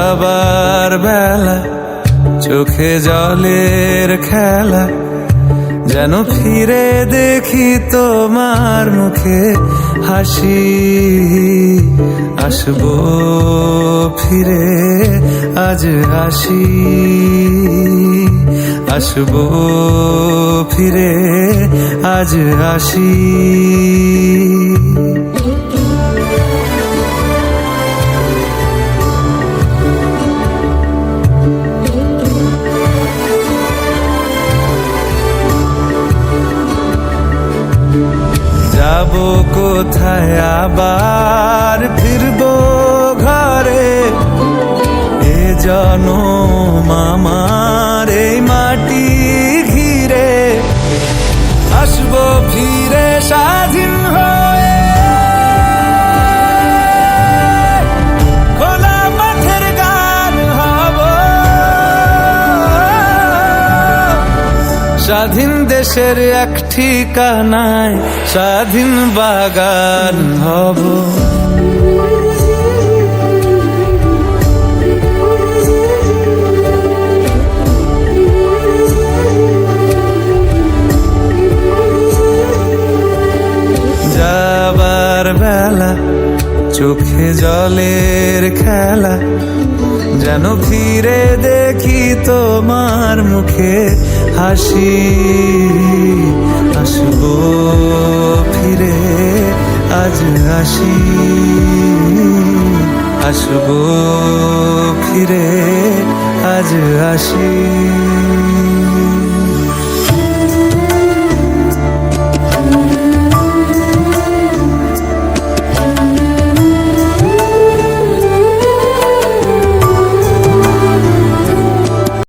সবার বেলা, চোখে জলের খেলা, যেন ফিরে দেখি তোমার মুখে হাসি। আসব ফিরে, আজ হাসি আসব ফিরে, আজ হাসি কোথায় আবার ফিরব ঘরে? এ জন স্বাধীন দেশের এক ঠিকানায় স্বাধীন বাগান হব। যাবার বেলা চোখে জলের খেলা যেন ফিরে দেখি তোমার মুখে হাসি। আসব ফিরে আজ আসি। আসব ফিরে আজ আসি।